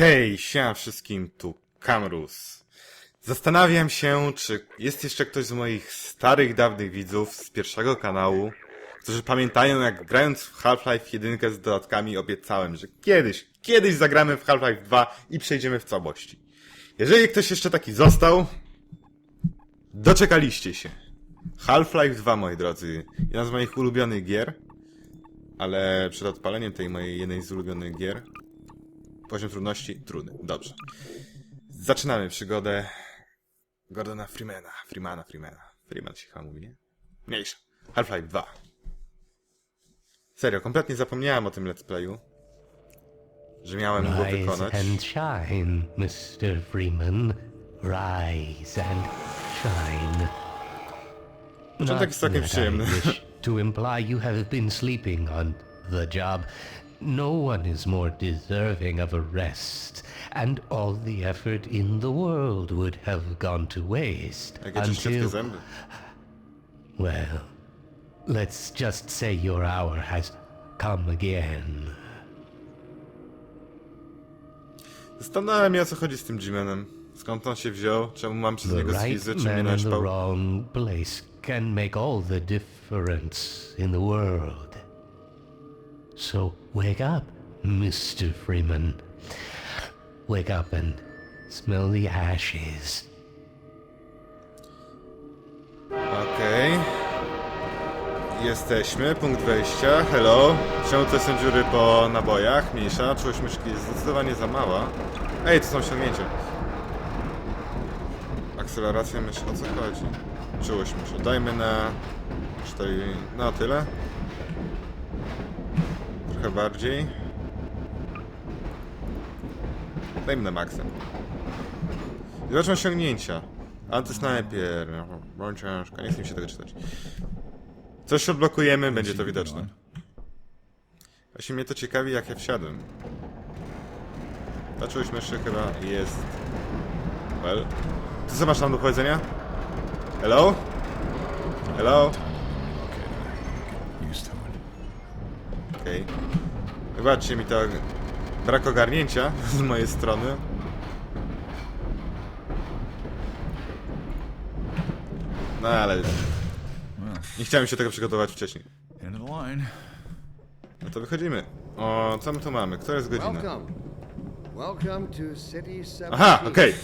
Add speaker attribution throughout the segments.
Speaker 1: Hej, siema wszystkim, tu Kamrus. Zastanawiam się, czy jest jeszcze ktoś z moich starych, dawnych widzów z pierwszego kanału, którzy pamiętają, jak grając w Half-Life 1 z dodatkami obiecałem, że kiedyś, kiedyś zagramy w Half-Life 2 i przejdziemy w całości. Jeżeli ktoś jeszcze taki został, doczekaliście się. Half-Life 2, moi drodzy, jedna z moich ulubionych gier, ale przed odpaleniem tej mojej jednej z ulubionych gier Poziom trudności trudny. Dobrze. Zaczynamy przygodę Gordona Freemana. Freemana, Freemana. Freeman się chyba mówi, nie? Mniejsza. Half-Life 2. Serio, kompletnie zapomniałem o tym let's playu. Że miałem go
Speaker 2: Rise
Speaker 1: wykonać.
Speaker 2: and shine, Mr. Freeman. Rise and shine.
Speaker 1: Początek jest całkiem przyjemny.
Speaker 2: to imply you have been sleeping on the job. No one is more deserving of a rest, and all the effort in the world would have gone to waste until, well, let's just say your hour has come again.
Speaker 1: Zastanawiam się, o co chodzi z tym G-Manem. Skąd on się wziął? Czemu mam przez
Speaker 2: The
Speaker 1: niego
Speaker 2: right
Speaker 1: schizy? Czy mnie
Speaker 2: man in the wrong place can make all the difference in the world. So wake up, Mr. Freeman. Wake up and smell the ashes.
Speaker 1: Okej. Jesteśmy, punkt wejścia. Hello. Czemu to są dziury po nabojach? Mniejsza. Czułość myszki jest zdecydowanie za mała. Ej, to są osiągnięcia. Akceleracja myszy, o co chodzi? Czułość myszy. Dajmy na 4, no tyle. Trochę bardziej. Dajmy na maksa. I Zobaczmy osiągnięcia. Antysnajpier. Bądź ciężko, nie chcę mi się tego czytać. Coś odblokujemy, będzie to widoczne. Właśnie mnie to ciekawi, jak ja wsiadłem. Ta czułość myszy chyba jest... Well... Ty co masz nam do powiedzenia? Hello? Hello? Okej. Wybaczcie mi to brak ogarnięcia z mojej strony. No ale nie chciałem się tego przygotować wcześniej. No to wychodzimy. O, co my tu mamy? Która jest godzina?
Speaker 3: Welcome. To City 17.
Speaker 1: Aha, okej.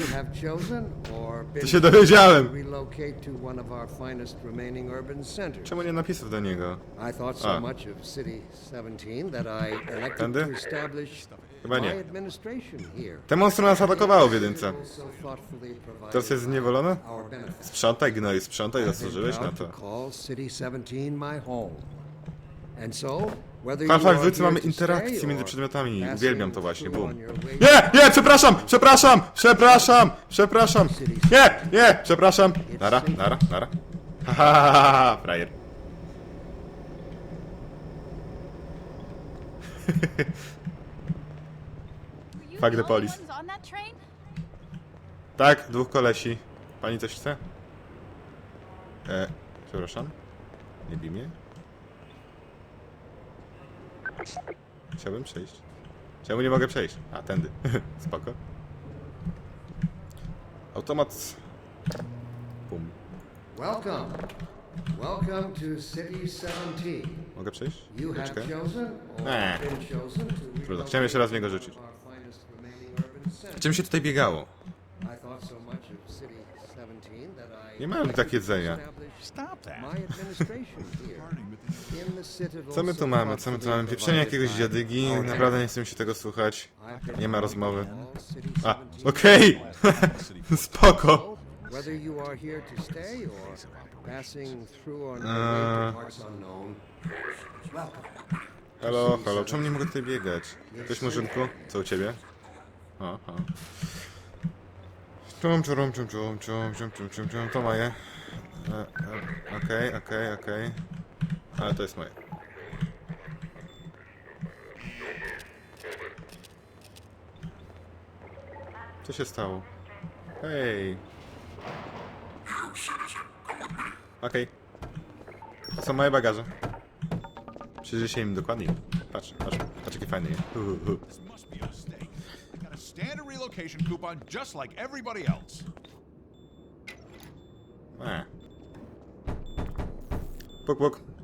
Speaker 3: You have chosen or been
Speaker 1: się dowiedziałem.
Speaker 3: to relocate to one of our finest remaining urban centers.
Speaker 1: Czemu nie napisów do niego?
Speaker 3: I thought so
Speaker 1: A.
Speaker 3: much of City 17 that I elected
Speaker 1: Tędy?
Speaker 3: to establish
Speaker 1: Chyba nie.
Speaker 3: my administration here.
Speaker 1: Te monstro nas atakowało w jedynce.
Speaker 3: So thoughtfully provided
Speaker 1: Teraz jest zniewolone?
Speaker 3: our benefits.
Speaker 1: Sprzątaj, gnoj, sprzątaj, zasłużyłeś na
Speaker 3: proud
Speaker 1: to.
Speaker 3: to call City 17 my home. And so, na
Speaker 1: fakt,
Speaker 3: tak,
Speaker 1: mamy interakcję między przedmiotami. Uwielbiam to właśnie, boom. Nie, nie, przepraszam, przepraszam, przepraszam, przepraszam. Nie, nie, przepraszam. Nara, nara, nara. Hahaha, frajer. Fuck the police. Tak, dwóch kolesi. Pani coś chce? E, przepraszam. Nie bij mnie. Chciałbym przejść. Czemu nie mogę przejść? A, tędy. Spoko. Automat. Bum.
Speaker 3: Welcome. Welcome to City 17.
Speaker 1: Mogę przejść? Chwileczkę.
Speaker 3: Eee.
Speaker 1: Trudno. Chciałem jeszcze raz w niego rzucić. Czym się tutaj biegało? Nie
Speaker 3: mam
Speaker 1: tak jedzenia.
Speaker 4: Stop that.
Speaker 3: My administration
Speaker 1: Co my tu mamy? Co my tu mamy? Pieprzenie jakiegoś dziadygi. Naprawdę nie chcę mi się tego słuchać. Nie ma rozmowy. A,
Speaker 3: 17
Speaker 1: okej! Spoko!
Speaker 3: Unknown,
Speaker 1: Halo, halo, czemu nie mogę tutaj biegać? Cześć Murzynku, co u ciebie? O. Czum, czum, czum, czum, czum, czum, czum, czum, czum, to moje. E, e, Okej, okej, okej. Ale to jest moje. Co się stało? Hej! Okej. To są moje bagaże. Przyjrzyj się im dokładniej. Patrz, patrz, patrz jaki fajny jest. Hu, hu, hu.
Speaker 4: standard relocation coupon just like everybody else.
Speaker 1: Puk, puk.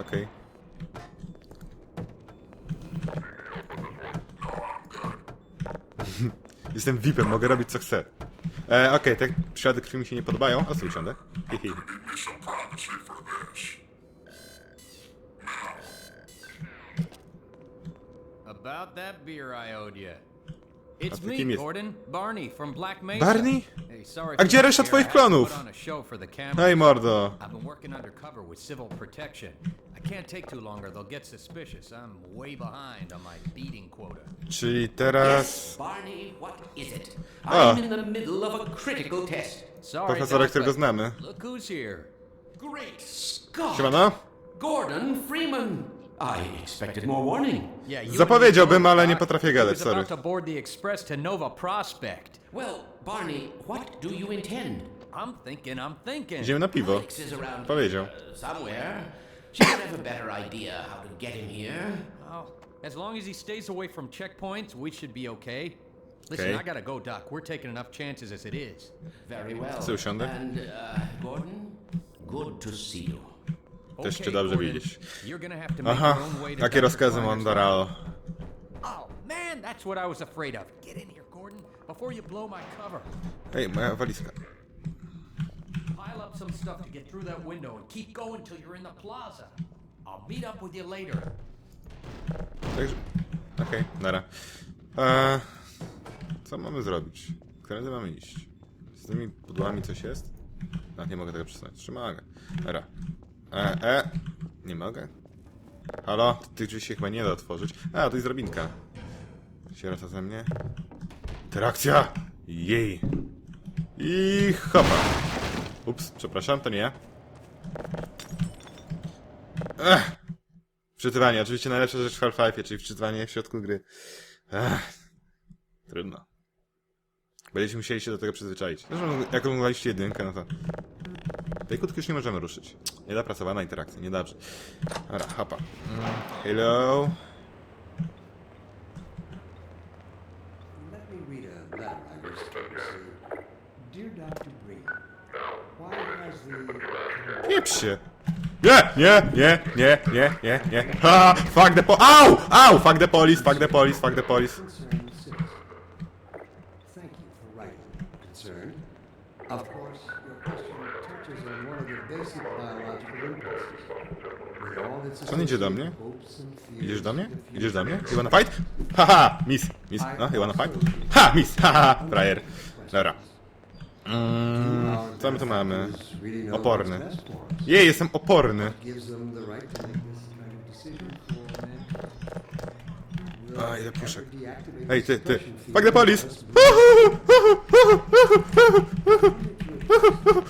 Speaker 1: Okej. Jestem VIP-em, mogę robić co chcę. E, Okej, te ślady krwi mi się nie podobają. O, sobie usiądę. Hihi.
Speaker 5: About that beer I owed you. It's me,
Speaker 1: kim jest?
Speaker 5: Gordon. Barney from Black Mesa.
Speaker 1: Barney? A gdzie reszta twoich klonów?
Speaker 5: camera.
Speaker 1: Hej, mordo.
Speaker 5: I've been working undercover with civil protection. Can't take too long or they'll get suspicious. I'm way behind on my beating quota.
Speaker 1: Czyli teraz...
Speaker 6: Barney, what is it?
Speaker 1: Ah.
Speaker 6: I'm in the middle of a critical test.
Speaker 5: Sorry,
Speaker 1: Profesora,
Speaker 5: Doc,
Speaker 1: którego
Speaker 5: but
Speaker 1: znamy.
Speaker 5: Look who's here.
Speaker 6: Great Scott!
Speaker 1: Siemano?
Speaker 6: Gordon Freeman! I expected more warning.
Speaker 5: Yeah, you
Speaker 1: Zapowiedziałbym, ale nie potrafię
Speaker 5: He
Speaker 1: gadać,
Speaker 5: was
Speaker 1: sorry.
Speaker 5: about to board the express to Nova Prospect.
Speaker 6: Well, Barney, what do you intend?
Speaker 5: I'm thinking, I'm thinking.
Speaker 1: Idziemy na piwo.
Speaker 6: Alex is around
Speaker 1: Powiedział.
Speaker 6: here somewhere. She should have a better idea how to get him here.
Speaker 5: Well, as long as he stays away from checkpoints, we should be okay. Listen,
Speaker 1: Okay.
Speaker 5: I gotta go, Doc. We're taking enough chances as it is.
Speaker 6: Very well.
Speaker 1: Co usiądę?
Speaker 6: And, uh, Gordon, good to see you.
Speaker 1: Też cię
Speaker 5: Okay,
Speaker 1: dobrze
Speaker 5: Gordon,
Speaker 1: widzieć.
Speaker 5: You're gonna have to make
Speaker 1: Aha,
Speaker 5: your own way to
Speaker 1: jakie
Speaker 5: Dr.
Speaker 1: rozkazy
Speaker 5: Kleiner's
Speaker 1: Mondarao.
Speaker 5: lab. Oh man, that's what I was afraid of. Get in here, Gordon, before you blow my cover.
Speaker 1: Ej, moja walizka.
Speaker 5: Stuff to get through that window and keep going till you're in the plaza. I'll meet up with you later.
Speaker 1: Także... Okej, nara. Eee, co mamy zrobić? Którędy mamy iść? Z tymi pudłami coś jest? A, nie mogę tego przesunąć. Czy mogę? Dobra. E, e. Nie mogę? Halo? Tych drzwi się chyba nie da otworzyć. A, to jest drabinka. Sierota ze mnie. Interakcja! Jej! I hopa! Ups, przepraszam, to nie ja. Ech. Wczytywanie, oczywiście najlepsza rzecz w Half-Life'ie, czyli wczytywanie w środku gry. Ech. Trudno. Będziecie musieli się do tego przyzwyczaić. Zresztą, jak oglądaliście jedynkę, no to... Tej kutki już nie możemy ruszyć. Niedopracowana interakcja, niedobrze. Dobra, hopa. Mm, Hello?
Speaker 3: Let me read a letter I received. Dear Dr. Breen, why has
Speaker 1: się! Nie, nie, nie, nie, nie, nie, nie. Ha! Fuck the po... Au! Au! Fuck the police, fuck the police, fuck the police.
Speaker 3: concerned citizen? Thank you for writing. Concerned? Of course, your question touches on one of the basic biological impulses. With all its
Speaker 1: On idzie do mnie?
Speaker 3: associated hopes and fears
Speaker 1: Idziesz do mnie? Idziesz do mnie? You wanna fight? Haha! Miss! Miss! No, you wanna fight? Ha! Miss! Haha! Frajer. Dobra. Mm, co my tu mamy? Oporny. Jej, jestem oporny. Ile puszek. Ej, ty, ty. Fuck the police!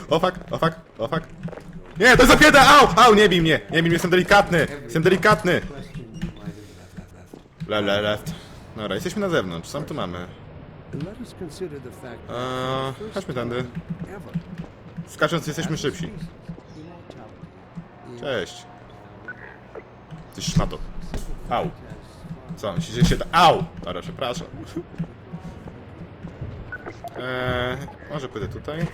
Speaker 1: O fuck, o fuck, o fuck. Nie, to jest opieda! Au, au, nie bij mnie! Nie bij mnie, jestem delikatny! Jestem delikatny! Le, le, left. Dobra, jesteśmy na zewnątrz. Sam tu mamy. Eee, chodźmy tędy. Skacząc jesteśmy szybsi. Cześć. Ty szmato. Au. Co, myślicie, że się da... Au! Dobra, przepraszam. Eee, może pójdę tutaj.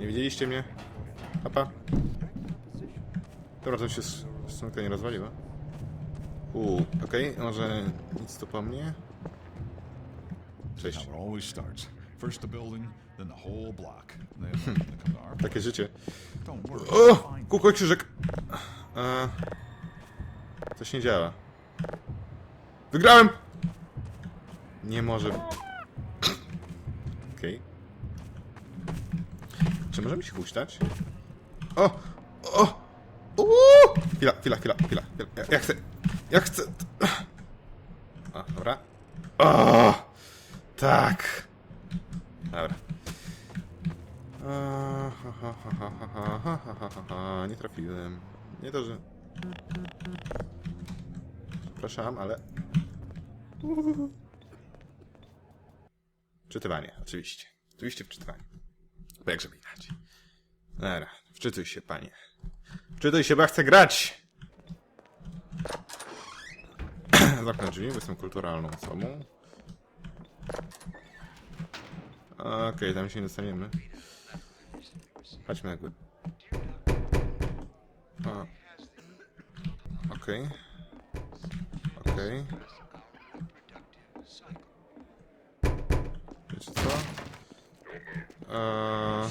Speaker 1: Nie widzieliście mnie? Papa. Dobra, to się sumka nie rozwaliła. Uuu, okej, może nic tu po mnie? Cześć.
Speaker 4: Then the whole block. Come to our
Speaker 1: Takie życie.
Speaker 4: Don't worry.
Speaker 1: O!
Speaker 4: find
Speaker 1: Kukły krzyżyk! Eee, coś nie działa. Wygrałem! Nie może... Okej. Czy możemy się huśtać? O! O! Uuu! Chwila, chwila, chwila, chwila. chwila. Ja, ja chcę... Ja chcę... O, dobra. O! Tak! Ha, nie trafiłem. Nie to, że... Przepraszam, ale... Uhuhu. Czytywanie, oczywiście. Oczywiście wczytywanie. Bo jak żeby inaczej. Dobra, wczytuj się, panie. Wczytuj się, bo ja chcę grać! Zamknę drzwi, bo jestem kulturalną osobą. Okej, okay, tam się nie dostaniemy. Chodźmy na górę. A. Okej. Okej. Wiecie co? Eee...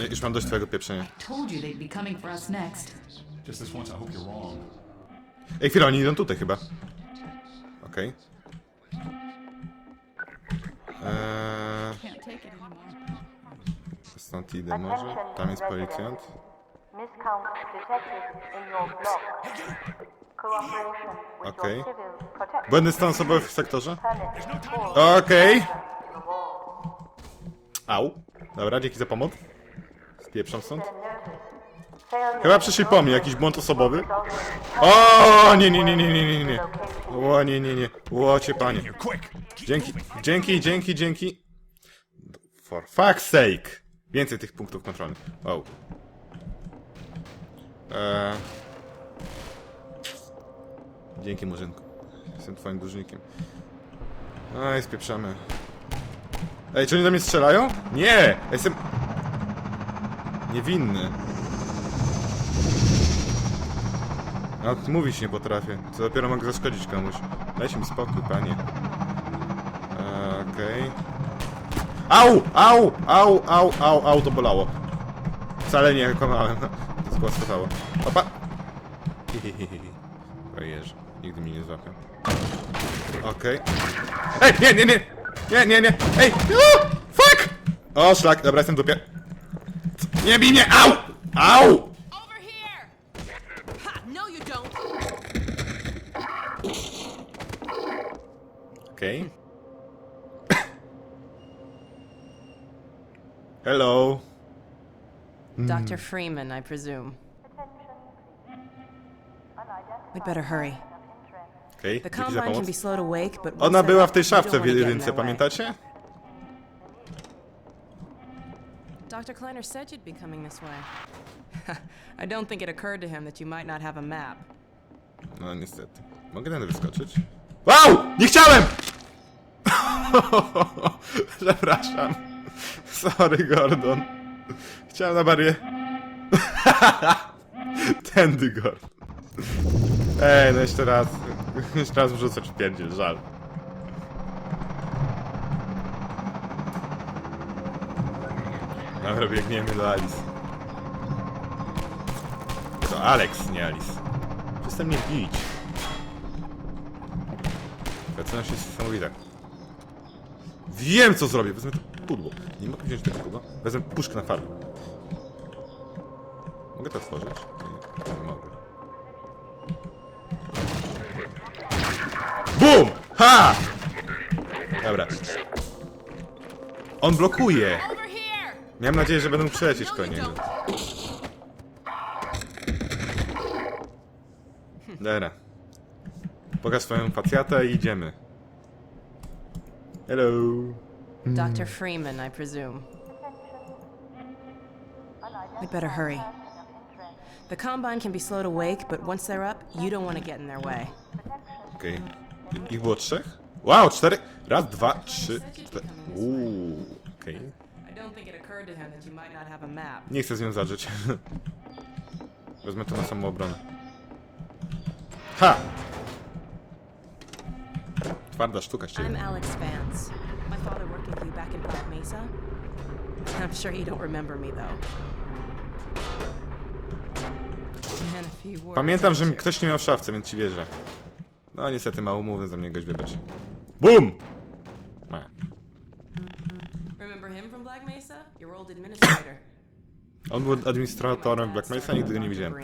Speaker 1: Ej, Już mam dość twojego pieprzenia.
Speaker 7: Told you they'd be coming for us next.
Speaker 4: Just this once, I hope you're wrong.
Speaker 1: Ej, chwila, oni idą tutaj chyba. Okej. Eee, stąd idę może? Tam jest policjant.
Speaker 8: With
Speaker 1: Okay. Błędny stan osobowy w sektorze. Okej.
Speaker 8: wall.
Speaker 1: Au. Dobra, dzięki za pomoc. Spieprzam stąd. Chyba przyszli po mnie, jakiś błąd osobowy. O, nie, nie, nie, nie, nie, nie, nie. O, nie, nie, nie. Łocie, panie. Dzięki, dzięki, dzięki, dzięki. For fuck's sake. Więcej tych punktów kontrolnych. Wow. Eee. Dzięki, Murzynku. Jestem twoim dłużnikiem. Oj, spieprzamy. Ej, czy oni do mnie strzelają? Nie! Jestem... Niewinny. A mówić nie potrafię. To dopiero mogę zaszkodzić komuś. Dajcie mi spokój, panie. Eee, Okej. Au! Au! Au! Au! Au! Au! To bolało. Wcale nie kłamałem. To skłaskotało. Opa! Jerzy. Nigdy mnie nie złapią. Okej. Ej! Nie, nie, nie! Nie, nie, nie! Ej! O, fuck! O, szlak. Dobra, jestem w dupie. Nie bij mnie! Au! Au!
Speaker 9: No, don't!
Speaker 1: Okay. Hello.
Speaker 9: Dr. Freeman, I presume. We'd better hurry.
Speaker 1: Okay,
Speaker 9: The
Speaker 1: dzięki za
Speaker 9: Combine can
Speaker 1: pomoc.
Speaker 9: be slow to wake, but
Speaker 1: Ona była w tej szafce w jedynce, pamiętacie?
Speaker 9: Dr. Kleiner said you'd be coming this way. I don't think it occurred to him that you might not have a map.
Speaker 1: No niestety. Mogę tędy wyskoczyć? Wow! Nie chciałem! Przepraszam. Sorry, Gordon. Chciałem na barię. Tędy, Gordon. Ej, no jeszcze raz. Jeszcze raz wrzucę w pierdziel, żal. Dobra, biegniemy do Alice. To Alex, nie Alice. Przestań mnie bić. Zaczyna się niesamowite. Wiem co zrobię, wezmę to pudło. Nie mogę wziąć tego pudła. Wezmę puszkę na farbę. Mogę to otworzyć? Nie, nie mogę. BUM! Ha! Dobra. On blokuje! Miałem nadzieję, że będą przelecieć
Speaker 9: No,
Speaker 1: niego.
Speaker 9: don't.
Speaker 1: Dobra. Pokaż swoją facjatę i idziemy. Hello.
Speaker 9: Dr. Hmm. Freeman, I presume. We'd better hurry. The Combine can be slow to wake, but once they're up, you don't want to get in their way.
Speaker 1: Okay. Ich było trzech? Wow, cztery. Raz, dwa, trzy, cztery. Uuu, okej.
Speaker 9: I don't think it occurred to him that you might not have a map.
Speaker 1: Nie chcę z nią zadrzeć. Wezmę to na samoobronę. Ha! Twarda sztuka z
Speaker 9: I'm
Speaker 1: ciebie.
Speaker 9: Alex Vance. Father worked with you back in Black Mesa. I'm sure you don't remember me, though.
Speaker 1: Pamiętam, że ktoś nie miał w szafce, więc ci wierzę. No niestety mało umówy za mnie goś wybrać. BUM!
Speaker 9: Remember him from Black Mesa? Your old administrator.
Speaker 1: On był administratorem Black Mesa, nigdy go nie widziałem.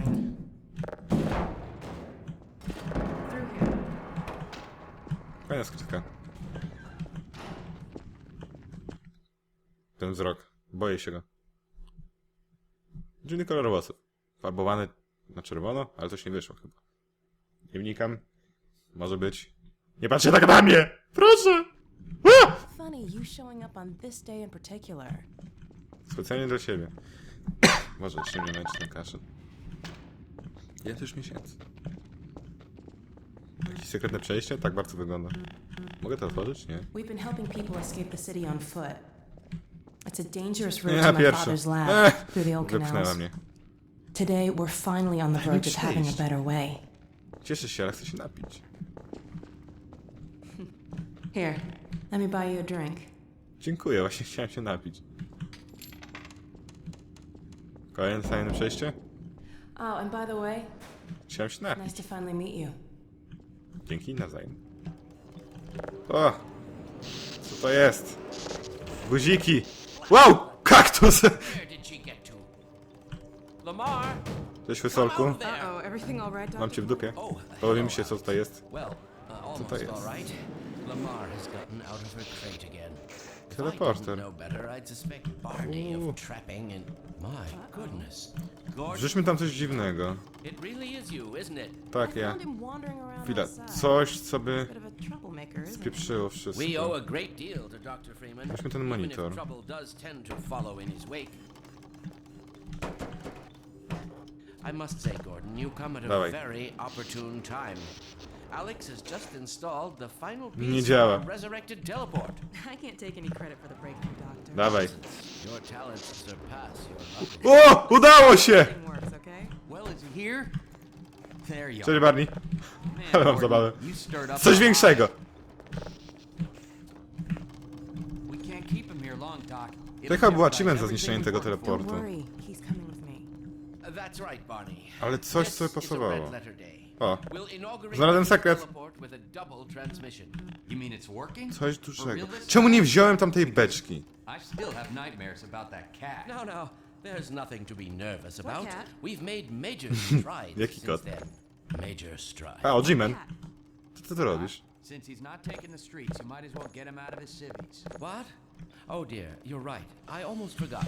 Speaker 1: Fajna skrytka. Ten wzrok. Boję się go. Dziwny kolor włosów. Farbowany na czerwono, ale coś nie wyszło chyba. Nie wnikam. Może być. Nie patrzcie tak na mnie! Proszę! A!
Speaker 9: Funny, you showing up on this day in particular.
Speaker 1: Specjalnie dla siebie. Może jeszcze nie męczy ten kaszel. Ile to już miesięcy? Jakieś sekretne przejście? Tak bardzo wygląda. Mogę to otworzyć? Nie.
Speaker 9: We've been helping people escape the city on foot. It's a dangerous route
Speaker 1: Ja
Speaker 9: to my
Speaker 1: pierwszy.
Speaker 9: father's lab
Speaker 1: Ech,
Speaker 9: through the old
Speaker 1: Wypchnęła
Speaker 9: canals.
Speaker 1: mnie.
Speaker 9: Today, we're finally on the
Speaker 1: Daj mi
Speaker 9: verge of having a
Speaker 1: przejść.
Speaker 9: better way.
Speaker 1: Cieszę się, ale chcę się napić.
Speaker 9: Here, let me buy you a drink.
Speaker 1: Dziękuję, właśnie chciałem się napić. Kolejne tajne przejście?
Speaker 9: Oh, and by the way,
Speaker 1: Chciałem się napić.
Speaker 9: nice to finally meet you.
Speaker 1: Dzięki, nawzajem. O! Co to jest? Guziki! Wow! Kaktus!
Speaker 6: Where did she get to? Lamar?
Speaker 1: Cześć, Wysolku.
Speaker 6: Out there.
Speaker 9: Uh-oh, everything all right,
Speaker 1: Mam cię w dupie.
Speaker 6: Oh,
Speaker 1: Powiem się, co tutaj jest.
Speaker 6: Well, uh, almost
Speaker 1: to jest?
Speaker 6: all right. Lamar has gotten out of her crate again.
Speaker 1: Teleporter.
Speaker 6: didn't know better, I'd suspect Barney
Speaker 1: Ooh.
Speaker 6: of trapping and... My goodness. Gordon,
Speaker 1: Wrzućmy tam coś dziwnego. Tak, ja. Chwila. Coś, co by
Speaker 9: Bit of a troublemaker, isn't he?
Speaker 1: pieprzyło
Speaker 6: We owe
Speaker 1: wszystko. Weźmy ten monitor.
Speaker 6: I must say, Gordon, you come at a
Speaker 1: Dawaj.
Speaker 6: very opportune time. Alex has just installed the final
Speaker 1: Nie
Speaker 6: piece
Speaker 1: działa.
Speaker 6: of resurrected teleport.
Speaker 9: I can't take any credit for the breakthrough, Doctor.
Speaker 1: Dawaj.
Speaker 6: Your talents surpass your luck.
Speaker 1: O! Udało się!
Speaker 9: Everything works, okay?
Speaker 5: Well, is he here? There you
Speaker 1: Cześć,
Speaker 5: are.
Speaker 1: Barney.
Speaker 5: Man,
Speaker 1: Ale mam
Speaker 5: Gordon,
Speaker 1: zabawę.
Speaker 5: you stirred up
Speaker 1: Coś
Speaker 5: a
Speaker 1: większego.
Speaker 5: We can't keep him here long, Doc. It'll
Speaker 1: To chyba był
Speaker 5: jeopardize
Speaker 1: achievement za
Speaker 5: everything
Speaker 1: zniszczenie
Speaker 5: we
Speaker 1: tego
Speaker 5: worked for.
Speaker 1: teleportu.
Speaker 9: Don't worry, he's coming with me.
Speaker 6: That's right, Barney.
Speaker 1: Ale coś,
Speaker 6: This
Speaker 1: co
Speaker 6: is a
Speaker 1: pasowało.
Speaker 6: red letter day.
Speaker 1: O, Znalazłem sekret. coś dużego. Czemu nie wziąłem tamtej beczki?
Speaker 5: I still have nightmares about that cat.
Speaker 6: No, no, there's nothing to be nervous
Speaker 9: What
Speaker 6: about.
Speaker 9: cat?
Speaker 6: We've made major strides
Speaker 1: Jaki kot?
Speaker 6: Major strides.
Speaker 1: A, o. Co ty robisz?
Speaker 5: Since he's not taking the streets, you might as well get him out of his civvies.
Speaker 6: What? Oh dear, you're right. I almost forgot.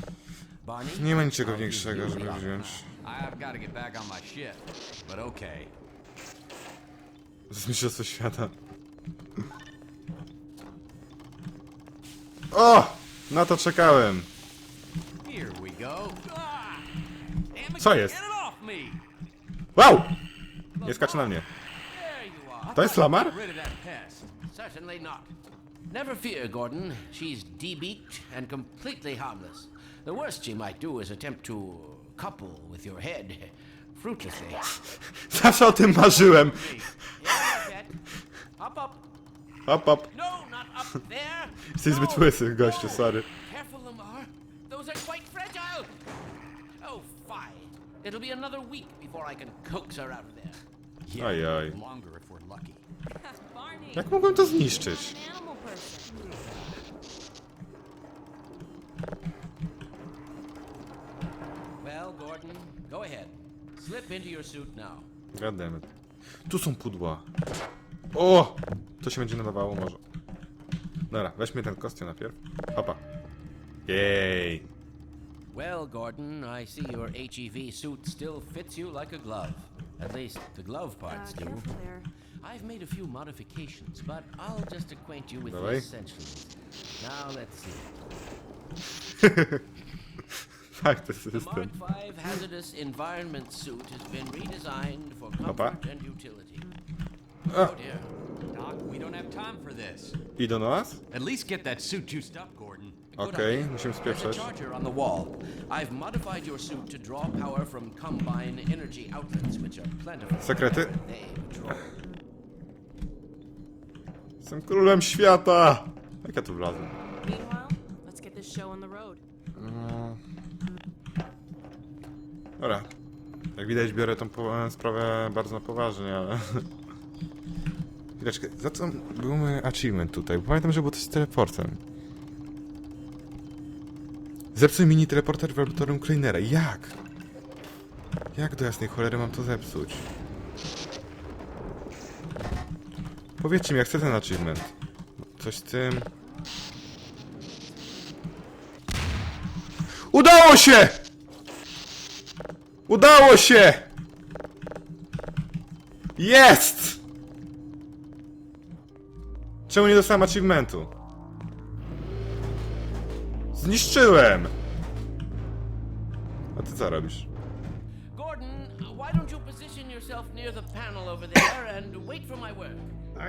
Speaker 6: Barney?
Speaker 1: Nie ma niczego większego, żeby wziąć.
Speaker 5: I've got to get back on my ship, but okay.
Speaker 1: To jest mistrzostwo świata. O! Na to czekałem.
Speaker 5: Here we go. Damn it,
Speaker 1: Co jest? Wow! Nie skacz na mnie. To jest Lamar?
Speaker 6: Certainly not. Never fear, Gordon. She's debeaked and completely harmless. The worst she might do is attempt to couple with your head. Fruitlessly.
Speaker 1: Zawsze o tym marzyłem.
Speaker 6: Up, up.
Speaker 1: Hop, hop.
Speaker 6: No, not up there.
Speaker 1: Jesteś
Speaker 6: no.
Speaker 1: zbyt łysy, gościu,
Speaker 6: No.
Speaker 1: sorry.
Speaker 6: Careful, Lamar. Those are quite fragile. Oh, fine. It'll be another week before I can coax her out of there.
Speaker 5: Yeah,
Speaker 1: Oj, oj.
Speaker 5: longer if we're lucky.
Speaker 9: Barney,
Speaker 1: Jak mogłem to zniszczyć?
Speaker 9: an animal person.
Speaker 6: Well, Gordon, go ahead. Slip into your suit now.
Speaker 1: Goddammit. Tu są pudła. O! To się będzie nadawało może. Dobra, weźmy ten kostium najpierw. Hopa. Jej.
Speaker 6: Well, Gordon, I see your HEV suit still fits you like a glove. At least the glove
Speaker 9: Uh,
Speaker 6: parts do.
Speaker 9: careful there.
Speaker 6: I've made a few modifications, but I'll just acquaint you with the
Speaker 1: Dawaj.
Speaker 6: essentials. Now let's see.
Speaker 1: Fakt, to
Speaker 6: The
Speaker 1: system.
Speaker 6: Mark V hazardous environment suit has been redesigned for comfort and utility. Oh dear.
Speaker 5: Doc, we don't have time for this.
Speaker 1: idą do nas?
Speaker 5: At least get that suit juiced up, Gordon.
Speaker 1: Okej,
Speaker 6: idea.
Speaker 1: musimy spieprzać.
Speaker 6: charger on the wall. I've modified your suit to draw power from combine energy outlets, which are plentiful.
Speaker 1: Sekrety? Jestem królem świata! Jak ja tu wlazłem?
Speaker 9: Meanwhile, let's get this show on the road.
Speaker 1: Dobra. Jak widać biorę tą po- sprawę bardzo na poważnie, ale... Chwileczkę, za co był mój achievement tutaj? Bo Pamiętam, że było coś z teleportem. Zepsuj mini teleporter w laboratorium Kleinera. Jak? Jak do jasnej cholery mam to zepsuć? Powiedzcie mi, jak chcę ten achievement. Coś z tym... Udało się! Udało się! Jest! Czemu nie dostałem achievementu? Zniszczyłem! A ty co robisz?
Speaker 6: Gordon, why don't you position yourself near the panel over there and wait for my work?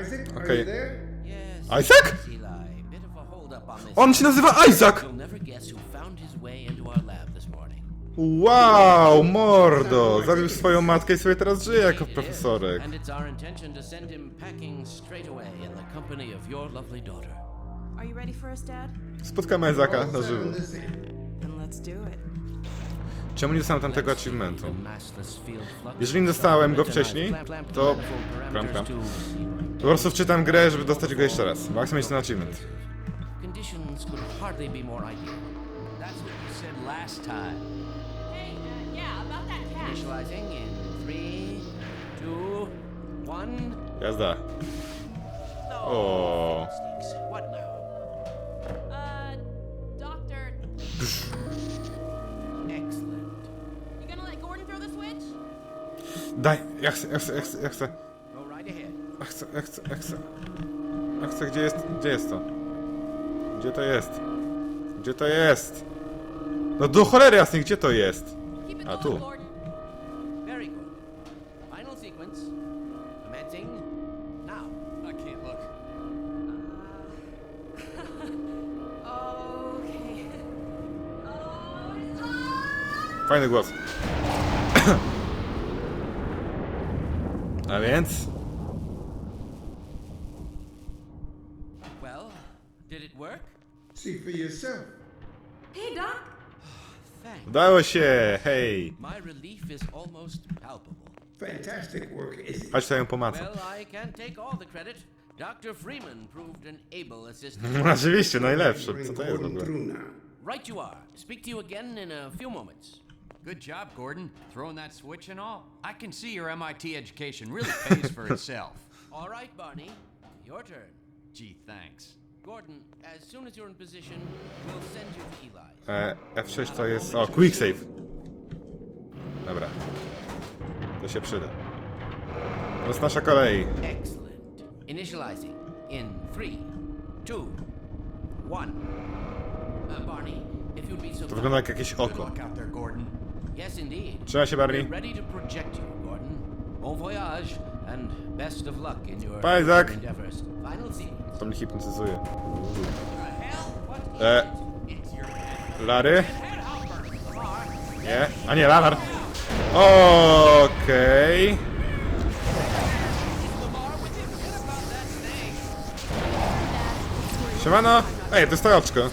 Speaker 3: Isaac, are
Speaker 1: Okay.
Speaker 3: you there?
Speaker 6: Yes.
Speaker 1: Isaac?
Speaker 6: yes, Eli, bit of a hold up on this.
Speaker 1: On się nazywa Isaac!
Speaker 6: You'll never guess who found his way into our lab this morning.
Speaker 1: Wow, mordo! Zabił swoją matkę i sobie teraz żyje jako profesorek.
Speaker 6: And it's our intention to send him packing straight away in the company of your lovely daughter.
Speaker 9: Are you ready for us, Dad?
Speaker 1: Spotkamy Isaaca
Speaker 3: All
Speaker 1: na żywo.
Speaker 9: Then let's do it.
Speaker 1: Czemu nie dostałem tamtego achievementu? Jeżeli nie dostałem go wcześniej, to... Kram, kram. Po prostu wczytam grę, żeby dostać go jeszcze raz. Bo chcę mieć ten achievement.
Speaker 6: Conditions could hardly be more ideal.
Speaker 5: That's what you said last time.
Speaker 6: Initializing in three, two, one.
Speaker 1: Jazda. O.
Speaker 9: Doctor,
Speaker 6: Excellent.
Speaker 9: you gonna let Gordon throw the switch?
Speaker 1: Daj, ja chcę, ja chcę, ja chcę, ja chcę,
Speaker 6: Go right ahead.
Speaker 1: ja chcę, ja chcę, ja chcę. Ja chcę, gdzie jest, gdzie jest to? Gdzie to jest? Gdzie to jest? No do cholery jasnej, gdzie to jest? A tu. Fajny głos. A więc?
Speaker 6: Well, did it work?
Speaker 3: See for yourself.
Speaker 9: Hey, Doc.
Speaker 6: Thanks.
Speaker 1: Udało się, hej.
Speaker 6: My relief is almost palpable.
Speaker 3: Fantastic work, Izzy.
Speaker 1: Chodź tutaj ją pomacam.
Speaker 6: Well, I can't take all the credit. Dr. Freeman proved an able assistant.
Speaker 1: Oczywiście, najlepszy. Co to jest w ogóle?
Speaker 6: right you are. Speak to you again in a few moments.
Speaker 5: Good job, Gordon. Throwing that switch and all. I can see your MIT education really pays for itself.
Speaker 6: All right, Barney. Your turn.
Speaker 5: Gee, thanks.
Speaker 6: Gordon, as soon as you're in position, we'll send you to Eli's.
Speaker 1: E, F6 to jest... O, quick save. Dobra. To się przyda. To jest nasza kolej.
Speaker 6: Excellent. Initializing in three, two, one. Uh, Barney, if you'd be so
Speaker 1: To
Speaker 6: kind.
Speaker 1: wygląda jak jakieś
Speaker 5: Good
Speaker 1: oko.
Speaker 5: luck out there, Gordon.
Speaker 6: Yes, indeed.
Speaker 1: Trzymaj się, Barney.
Speaker 6: We're ready to project you, Gordon. Bon voyage, and best of luck in your
Speaker 1: Bye, Zach.
Speaker 6: endeavors. Final.
Speaker 1: To mnie hipnotyzuje. E. Lary? Nie? A nie, Lalar. Okej.
Speaker 5: Lamar that thing.
Speaker 1: Siemano. Ej, to jest to oczko.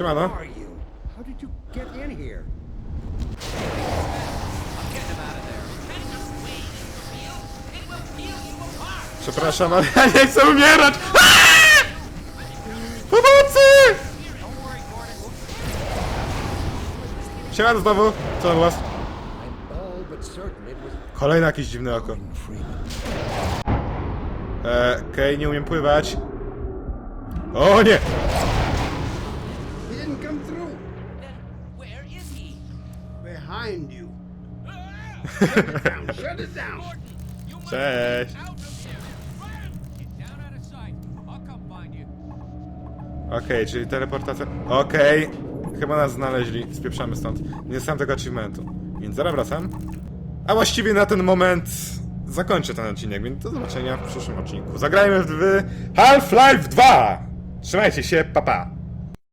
Speaker 1: Siemano.
Speaker 3: How did you get in here?
Speaker 1: Przepraszam, ale ja nie chcę umierać. Aaaa! Pomocy! Siemano znowu. Co u was? Kolejne jakieś dziwne oko.
Speaker 3: Freeman.
Speaker 1: E, Okej, nie umiem pływać. O nie!
Speaker 3: You. Shut it down.
Speaker 1: Cześć. Okej, czyli teleportacja. Okej. Chyba nas znaleźli. Spieprzamy stąd. Nie dostałem tego achievementu. Więc zaraz wracam. A właściwie na ten moment zakończę ten odcinek, więc do zobaczenia w przyszłym odcinku. Zagrajmy w Half-Life 2! Trzymajcie się, papa! Pa.